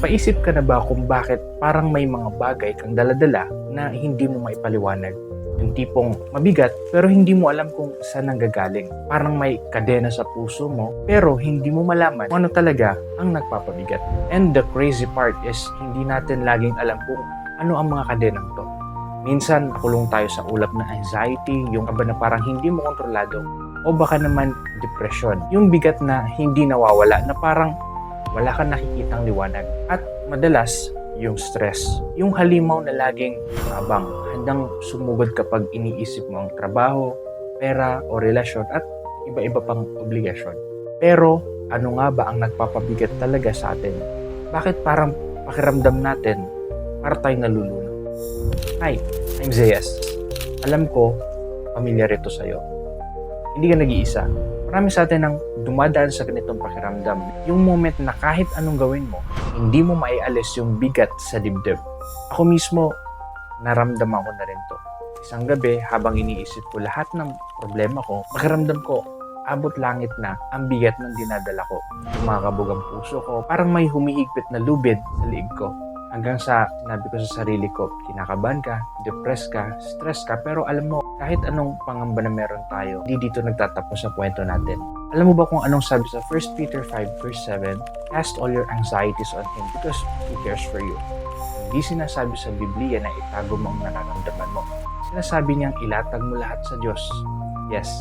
Napaisip ka na ba kung bakit parang may mga bagay kang daladala na hindi mo maipaliwanag? Yung tipong mabigat pero hindi mo alam kung saan nanggagaling. Parang may kadena sa puso mo pero hindi mo malaman kung ano talaga ang nagpapabigat. And the crazy part is hindi natin laging alam kung ano ang mga kadenang to. Minsan kulong tayo sa ulap ng anxiety, yung kaba na parang hindi mo kontrolado o baka naman depression. Yung bigat na hindi nawawala na parang wala kang nakikitang liwanag. At madalas, yung stress. Yung halimaw na laging abang, handang sumugod kapag iniisip mo ang trabaho, pera o relasyon at iba-iba pang obligasyon. Pero ano nga ba ang nagpapabigat talaga sa atin? Bakit parang pakiramdam natin para tayong nalulunod? Hi, I'm Zayas. Alam ko, pamilyar ito sa'yo. Hindi ka nag-iisa. Marami sa atin ang dumadaan sa ganitong pakiramdam. Yung moment na kahit anong gawin mo, hindi mo maialis yung bigat sa dibdib. Ako mismo, naramdaman ko na rin to. Isang gabi, habang iniisip ko lahat ng problema ko, pakiramdam ko, abot langit na ang bigat ng dinadala ko. Kumakabog ang puso ko, parang may humihigpit na lubid sa liig ko. Hanggang sa sinabi ko sa sarili ko, kinakabahan ka, depressed ka, stress ka, pero alam mo, kahit anong pangamba na meron tayo, di dito nagtatapos sa kwento natin. Alam mo ba kung anong sabi sa 1 Peter 5 verse 7? Cast all your anxieties on Him because He cares for you. Hindi sinasabi sa Biblia na itago mo ang nararamdaman mo. Sinasabi niyang ilatag mo lahat sa Diyos. Yes,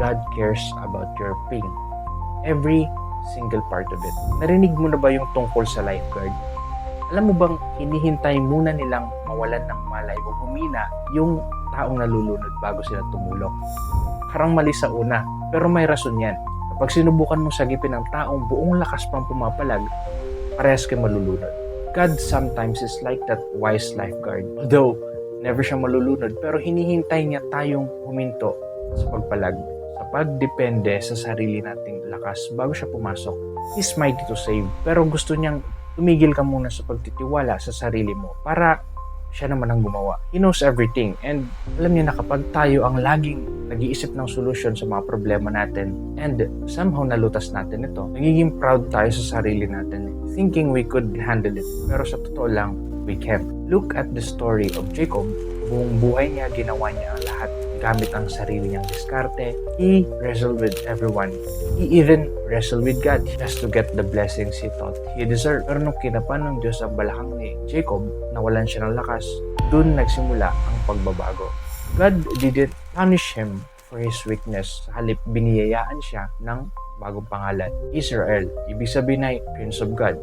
God cares about your pain. Every single part of it. Narinig mo na ba yung tungkol sa lifeguard? Alam mo bang hinihintay muna nilang mawalan ng malay o humina yung taong nalulunod bago sila tumulong? Parang mali sa una, pero may rason yan. Kapag sinubukan mong sagipin ng taong buong lakas pang pumapalag, parehas kayo malulunod. God sometimes is like that wise lifeguard. Although, never siya malulunod, pero hinihintay niya tayong huminto sa pagpalag. Sa pagdepende sa sarili nating lakas bago siya pumasok. He's mighty to save, pero gusto niyang tumigil ka muna sa pagtitiwala sa sarili mo para siya naman ang gumawa. He knows everything and alam niya na kapag tayo ang laging nag-iisip ng solusyon sa mga problema natin and somehow nalutas natin ito, nagiging proud tayo sa sarili natin thinking we could handle it. Pero sa totoo lang, we can't. Look at the story of Jacob. Buong buhay niya, ginawa niya ang lahat gamit ang sarili niyang diskarte. He wrestled with everyone. He even wrestled with God just to get the blessings he thought he deserved. Pero nung kinapan ng Diyos ang balakang ni Jacob, nawalan siya ng lakas, dun nagsimula ang pagbabago. God didn't punish him for his weakness. Halip, biniyayaan siya ng bagong pangalan, Israel. Ibig sabihin ay Prince of God.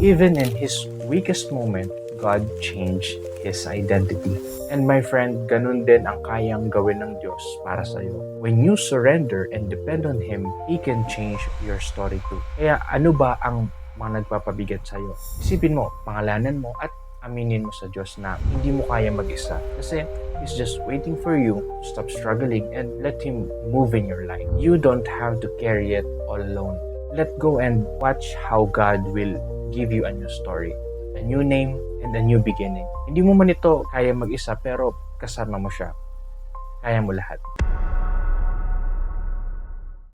Even in his weakest moment, God changed his identity. And my friend, ganun din ang kayang gawin ng Diyos para sa iyo. When you surrender and depend on Him, He can change your story too. Kaya ano ba ang mga nagpapabigat sa iyo? Isipin mo, pangalanan mo at aminin mo sa Diyos na hindi mo kaya mag-isa. Kasi He's just waiting for you to stop struggling and let Him move in your life. You don't have to carry it all alone. Let go and watch how God will give you a new story, a new name, and a new beginning. Hindi mo man ito kaya mag-isa pero kasama mo siya. Kaya mo lahat.